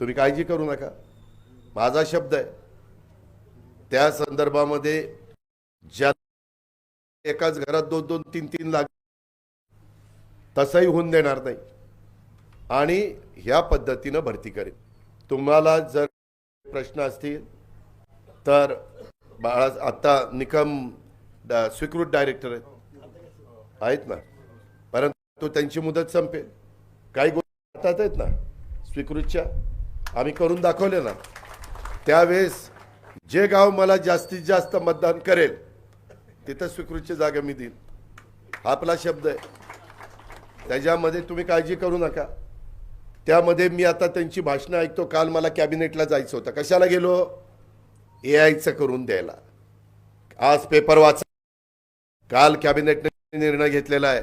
तुम्ही काळजी करू नका. माझा शब्द आहे त्या संदर्भामध्ये ज्या एकाच घरात दोन दोन तीन तीन लाख तसंही होऊन देणार नाही. आणि ह्या पद्धतीनं भरती करेल तुम्हाला जर प्रश्न असतील तर बाळा आत्ता निकम ड- स्वीकृत डायरेक्टर आहेत. आहेत ना? परंतु त्यांची मुदत संपेल. काही गोष्टी हातात आहेत ना? स्वीकृतच्या. आम्ही करून दाखवले ना. त्यावेळेस जे गाव मला जास्तीत जास्त मतदान करेल तिथं स्वीकृतची जागा मी देईन. हा आपला शब्द आहे. त्याच्यामध्ये तुम्ही काळजी करू नका. त्यामध्ये मी आता त्यांची भाषणं ऐकतो. काल मला कॅबिनेटला जायचं होतं. कशाला गेलो? ए आयचं करून द्यायला. आज पेपर वाचा काल कॅबिनेटने निर्णय घेतलेला आहे.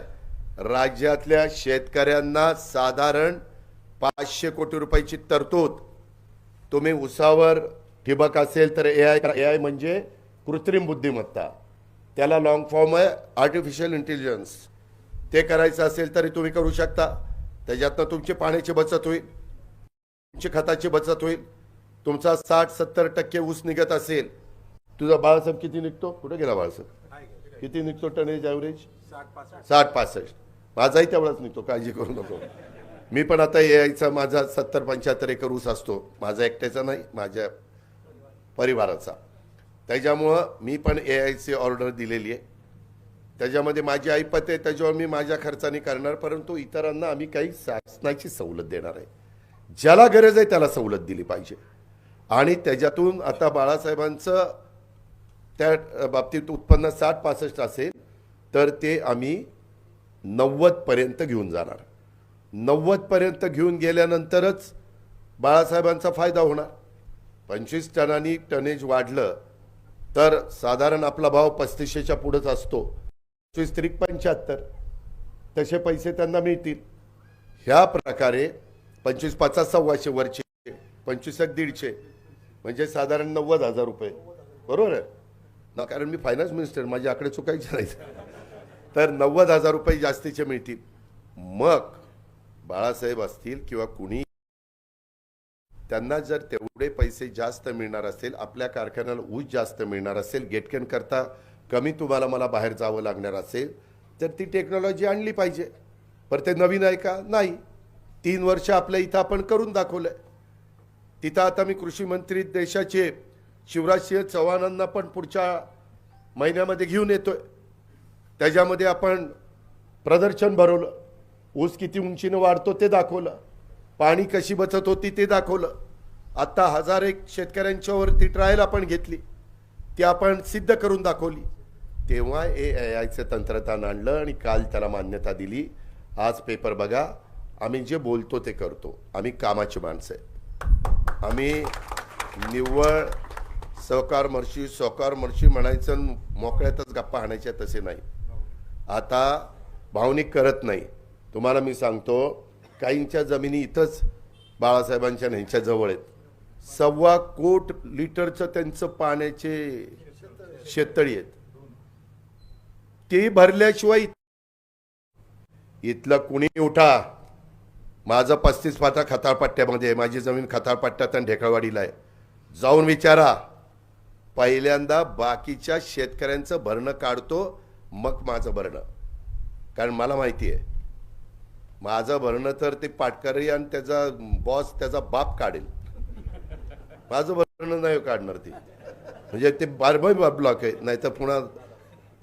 राज्यातल्या शेतकऱ्यांना साधारण पाचशे कोटी रुपयाची तरतूद. तुम्ही उसावर ठिबक असेल तर ए आय ए आय म्हणजे कृत्रिम बुद्धिमत्ता. त्याला लॉंग फॉर्म आहे आर्टिफिशियल इंटेलिजन्स ते करायचं असेल तरी तुम्ही करू शकता. त्याच्यातनं तुमची पाण्याची बचत होईल. तुमची खताची बचत होईल. तुमचा साठ सत्तर टक्के ऊस निघत असेल. तुझा बाळासाहेब किती निघतो? कुठे गेला बाळासाहेब? किती निघतो टनेज ॲव्हरेज साठ पासष्ट. माझाही तेवढाच निघतो. काळजी करू नको. मी पण आता ए आयचा माझा सत्तर पंच्याहत्तर एकर ऊस असतो. माझा एकट्याचा नाही माझ्या परिवाराचा. त्याच्यामुळं मी पण ए आयची ऑर्डर दिलेली आहे. त्याच्यामध्ये माझी ऐपत आहे त्याच्यावर मी माझ्या खर्चाने करणार परंतु इतरांना आम्ही काही शासनाची सवलत देणार आहे. ज्याला गरज आहे त्याला सवलत दिली पाहिजे. आणि त्याच्यातून आता बाळासाहेबांचं त्या बाबतीत उत्पन्न साठ पासष्ट असेल तर ते आम्ही नव्वदपर्यंत घेऊन जाणार. नव्वदपर्यंत घेऊन गेल्यानंतरच बाळासाहेबांचा फायदा होणार. पंचवीस टनांनी टनेज वाढलं तर साधारण आपला भाव पस्तीसशेच्या पुढंच असतो. पंचवीस त्रिक पंच्याहत्तर. तसे पैसे त्यांना मिळतील. ह्या प्रकारे पंचवीस पाचा सव्वाशे वरचे पंचवीस एक दीडशे म्हणजे साधारण नव्वद हजार रुपये. बरोबर आहे? ना कारण मी फायनान्स मिनिस्टर माझे आकडे चुकायचे नाही तर नव्वद हजार रुपये जास्तीचे मिळतील. मग बाळासाहेब असतील किंवा कुणी त्यांना जर तेवढे पैसे जास्त मिळणार असेल आपल्या कारखान्याला ऊस जास्त मिळणार असेल गेटकेन करता कमी तुम्हाला मला बाहेर जावं लागणार असेल तर ती टेक्नॉलॉजी आणली पाहिजे. पर ते नवीन आहे का? नाही. तीन वर्ष आपल्या इथं आपण करून दाखवलंय. तिथं आता मी कृषी मंत्री देशाचे शिवराजसिंह चव्हाणांना पण पुढच्या महिन्यामध्ये घेऊन येतोय. त्याच्यामध्ये आपण प्रदर्शन भरवलं. ऊस किती उंचीनं वाढतो ते दाखवलं. पाणी कशी बचत होती ते दाखवलं. आत्ता हजार एक शेतकऱ्यांच्यावरती ट्रायल आपण घेतली. ती आपण सिद्ध करून दाखवली. तेव्हा ए आयचं तंत्रज्ञान आणलं आणि काल त्याला मान्यता दिली. आज पेपर बघा. आम्ही जे बोलतो ते करतो. आम्ही कामाची माणसं आहे आम्ही निव्वळ सहकार मर्शी सहकार मर्शी म्हणायचं आणि मोकळ्यातच गप्पा आणायच्या तसे नाही. आता भावनिक करत नाही. तुम्हाला मी सांगतो काहींच्या जमिनी इथंच बाळासाहेबांच्या ह्यांच्या जवळ आहेत. सव्वा कोट लिटरचं त्यांचं पाण्याचे शेततळी आहेत. ते भरल्याशिवाय इथलं कुणी उठा. माझं पस्तीस पाता खताळपट्ट्यामध्ये आहे. माझी जमीन खताळपट्ट्यात आणि ढेकळवाडीला आहे. जाऊन विचारा. पहिल्यांदा बाकीच्या शेतकऱ्यांचं भरणं काढतो मग माझं भरणं. कारण मला माहिती आहे माझं भरणं तर ते पाटकरी आणि त्याचा बॉस त्याचा बाप काढेल. माझं भरणं नाही काढणार ते. म्हणजे ते बारबाई ब्लॉक आहे नाही तर पुन्हा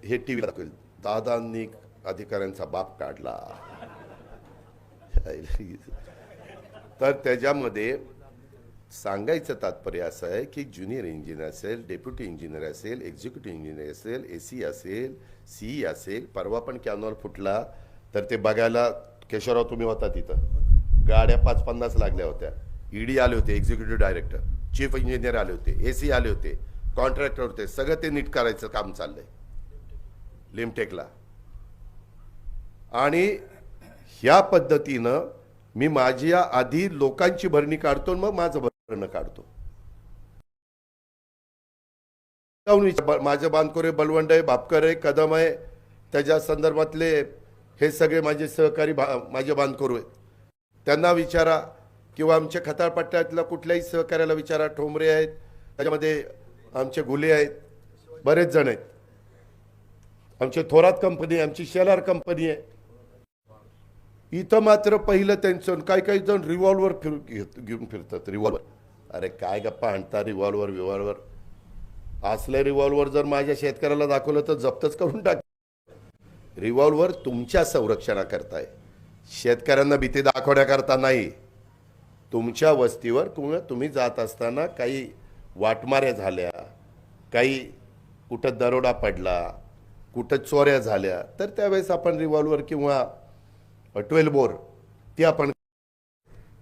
हे टी व्ही दाखवेल. दादांनी अधिकाऱ्यांचा बाप काढला. तर त्याच्यामध्ये सांगायचं तात्पर्य असं आहे की ज्युनियर इंजिनियर असेल डेप्युटी इंजिनियर असेल एक्झिक्युटिव्ह इंजिनियर असेल ए सी असेल सी असेल परवा पण कॅनॉल फुटला तर ते बघायला केशवराव तुम्ही होता तिथं. गाड्या पाच पन्नास लागल्या होत्या. ईडी आले होते एक्झिक्युटिव्ह डायरेक्टर चीफ इंजिनियर आले होते ए सी आले होते कॉन्ट्रॅक्टर होते सगळं ते नीट करायचं काम चाललंय. लिमटेकला आणि ह्या पद्धतीनं मी माझी आधी लोकांची भरणी काढतो आणि मग माझं भरणं काढतो. माझं बांधकोरे बलवंड आहे भापकर आहे कदम आहे. त्याच्या संदर्भातले हे सगळे माझे सहकारी भा- माझे बांधकोरू आहेत. त्यांना विचारा किंवा आमच्या खताळपट्ट्यातल्या कुठल्याही सहकार्याला विचारा ठोंबरे आहेत त्याच्यामध्ये आमचे गुले आहेत बरेच जण आहेत. आमची थोरात कंपनी आहे आमची शेलार कंपनी आहे. इथं मात्र पहिलं त्यांचं काही काही जण रिव्हॉल्वर फिर घेऊन फिरतात रिव्हॉल्वर अरे काय गप्पा आणता रिव्हॉल्वर रिव्हॉल्वर असलं रिव्हॉल्वर जर माझ्या शेतकऱ्याला दाखवलं तर जप्तच करून टाक. रिव्हॉल्वर तुमच्या संरक्षणाकरता आहे शेतकऱ्यांना भीती दाखवण्याकरता नाही. तुमच्या वस्तीवर किंवा तुम्ही जात असताना काही वाटमाऱ्या झाल्या काही कुठं दरोडा पडला कुठं चोऱ्या झाल्या तर त्यावेळेस आपण रिव्हॉल्वर किंवा ट्वेल्व बोर ती आपण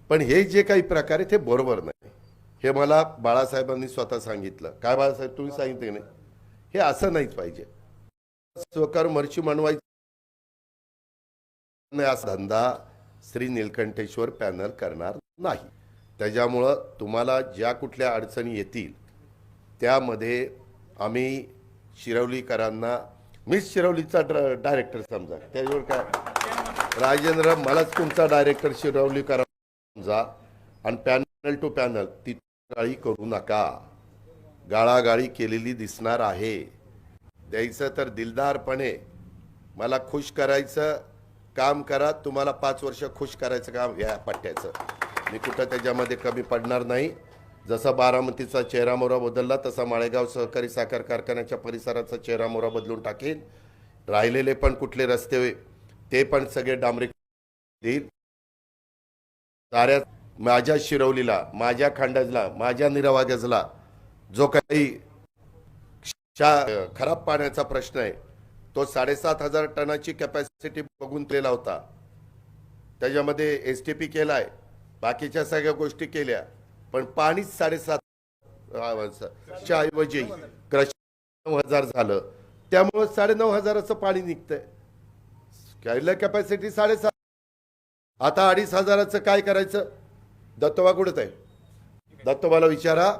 पण हे जे काही प्रकार आहे ते बरोबर नाही. हे मला बाळासाहेबांनी स्वतः सांगितलं. काय बाळासाहेब तुम्ही सांगितलं नाही? हे असं नाहीच पाहिजे. स्वकार मर्ची म्हणवायची धंदा श्री नीलकंठेश्वर पॅनल करणार नाही. त्याच्यामुळं तुम्हाला ज्या कुठल्या अडचणी येतील त्यामध्ये आम्ही शिरवलीकरांना मीच शिरवलीचा डायरेक्टर समजा. त्याच्यावर काय? राजेंद्र मलाच तुमचा डायरेक्टर शिरवलीकर समजा. आणि पॅनल टू पॅनल ती गाळी करू नका. गाळागाळी केलेली दिसणार आहे. द्यायचं तर दिलदारपणे. मला खुश करायचं काम करा तुम्हाला पाच वर्ष खुश करायचं काम या पट्ट्याचं. मी कुठं त्याच्यामध्ये कमी पडणार नाही. जसा बारामतीचा चेहरामोरा बदलला तसा माळेगाव सहकारी साखर कारखान्याच्या परिसराचा चेहरामोरा बदलून टाकेन. राहिलेले पण कुठले रस्ते ते पण सगळे डांबरी देईल साऱ्या माझ्या शिरवलीला माझ्या खांडाजला माझ्या निरावाग्याजला जो काही शा- खराब पाण्याचा प्रश्न आहे तो साडेसात हजार टनाची कॅपॅसिटी बघून केला होता. त्याच्यामध्ये एस टी पी केलाय बाकीच्या सगळ्या गोष्टी केल्या पण पाणीच साडेसात च्या ऐवजी क्रश नऊ हजार झालं. त्यामुळं साडेनऊ हजाराचं पाणी निघतंय. कॅरिला कॅपॅसिटी साडेसात. आता अडीच हजाराचं काय करायचं? दत्तोबा कुठत आहे? दत्तोबाला विचारा.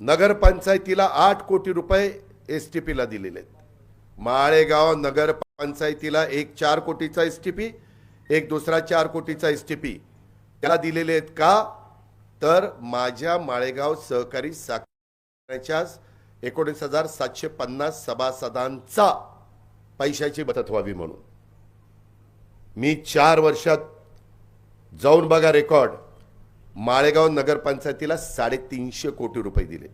नगरपंचायतीला आठ कोटी रुपये एस टी पीला दिलेले आहेत. माळेगाव नगरपंचायतीला एक चार कोटीचा एस टी पी एक दुसरा चार कोटीचा एस टी पी त्याला दिलेले आहेत का? तर माझ्या माळेगाव सहकारी साखरेच्या एकोणीस हजार सातशे पन्नास सभासदांचा पैशाची बचत व्हावी म्हणून. मी चार वर्षात जाऊन बघा रेकॉर्ड. माळेगाव नगरपंचायतीला साडेतीनशे कोटी रुपये दिले.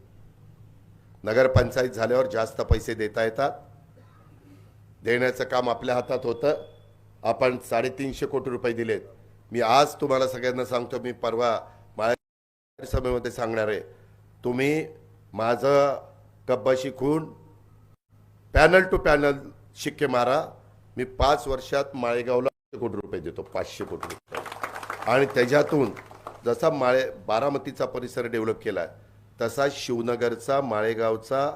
नगरपंचायत झाल्यावर जास्त पैसे देता येतात. देण्याचं काम आपल्या हातात होतं. आपण साडेतीनशे कोटी रुपये दिलेत. मी आज तुम्हाला सगळ्यांना सांगतो मी परवा माळे सभेमध्ये सांगणार आहे. तुम्ही माझं कब्बा शिकून पॅनल टू पॅनल शिक्के मारा. मी पाच वर्षात माळेगावला कोटी रुपये देतो पाचशे कोटी रुपये. आणि त्याच्यातून जसा माळे बारामतीचा परिसर डेव्हलप केला आहे तसा शिवनगरचा माळेगावचा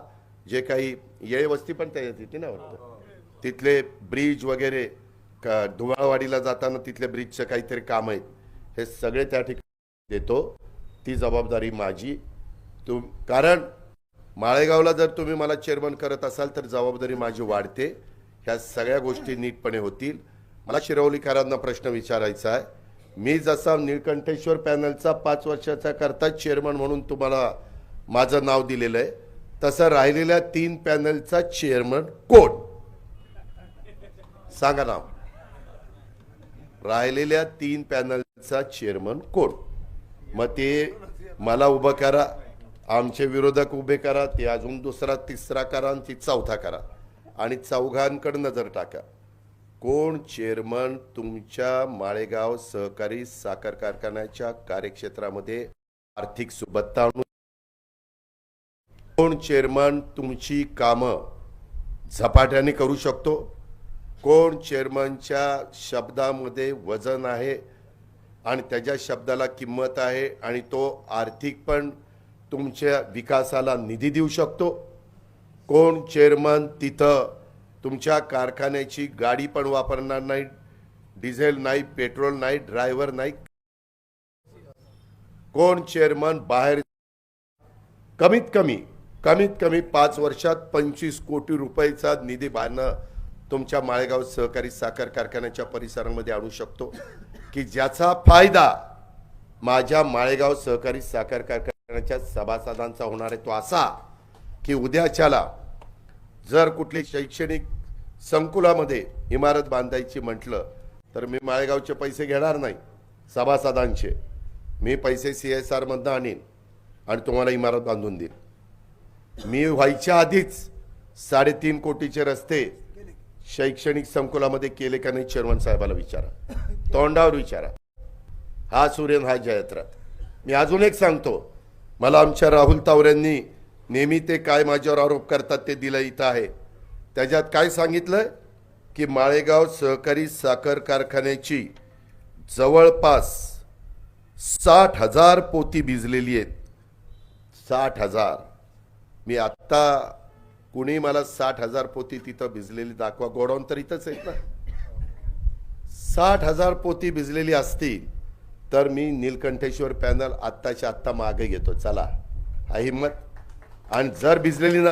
जे काही येळे वस्ती पण त्या येते ना वाटतं? तिथले ब्रिज वगैरे क- धुवाळवाडीला जाताना तिथल्या ब्रिजचं काहीतरी काम आहेत हे सगळे त्या ठिकाणी देतो. ती जबाबदारी माझी. तुम कारण माळेगावला जर तुम्ही मला चेअरमन करत असाल तर जबाबदारी माझी वाढते. ह्या सगळ्या गोष्टी नीटपणे होतील. मला शिरवलीकरांना प्रश्न विचारायचा आहे. मी जसा निळकंठेश्वर पॅनलचा पाच वर्षाचा करता चेअरमन म्हणून तुम्हाला माझं नाव दिलेलं आहे तसं राहिलेल्या तीन पॅनलचा चेअरमन कोण? सांगा नाव. राहिलेल्या तीन पॅनलचा चेअरमन कोण? मग ते मला उभं करा. आमचे विरोधक उभे करा. ते अजून दुसरा तिसरा करा आणि ती चौथा करा. आणि चौघांकडे नजर टाका. कोण चेअरमन तुमच्या माळेगाव सहकारी साखर कारखान्याच्या कार्यक्षेत्रामध्ये आर्थिक सुबत्ता आणून? कोण चेअरमन तुमची कामं झपाट्याने करू शकतो? कोण चेअरमनच्या शब्दामध्ये वजन आहे आणि त्याच्या शब्दाला किंमत आहे आणि तो आर्थिक पण तुमच्या विकासाला निधी देऊ शकतो? कोण चेअरमन तिथं तुमच्या कारखान्याची गाडी पण वापरणार नाही डिझेल नाही पेट्रोल नाही ड्रायव्हर नाही? कोण चेअरमन बाहेर कमीत कमी कमीत कमी पाच वर्षात पंचवीस कोटी रुपयाचा निधी बांधणं तुमच्या माळेगाव सहकारी साखर कारखान्याच्या परिसरामध्ये आणू शकतो. की ज्याचा फायदा माझ्या माळेगाव सहकारी साखर कारखान्याच्या सभासदांचा होणार आहे तो असा की उद्याच्याला जर कुठली शैक्षणिक संकुलामध्ये इमारत बांधायची म्हटलं तर मी माळेगावचे पैसे घेणार नाही सभासदांचे. मी पैसे सी एस आरमधनं आणीन आणि तुम्हाला इमारत बांधून देईन. मी व्हायच्या आधीच साडेतीन कोटीचे रस्ते शैक्षणिक संकुलामध्ये केले का नाही चेअरमन साहेबाला विचारा. तोंडावर विचारा. हा सूर्यन हा जयत्रात मी अजून एक सांगतो. मला आमच्या राहुल तावऱ्यांनी नेहमी ते काय माझ्यावर आरोप करतात ते दिलं इथं आहे. त्याच्यात काय सांगितलं की माळेगाव सहकारी साखर कारखान्याची जवळपास साठ हजार पोती भिजलेली आहेत. साठ हजार. मी आत्ता कुणी मला साठ हजार पोती तिथं भिजलेली दाखवा. गोडाऊन तर इथंच आहेत ना. साठ हजार पोती भिजलेली असती तर मी नीलकंठेश्वर पॅनल आत्ताच्या आत्ता मागे घेतो. चला. हा हिंमत. आणि जर भिजलेली ना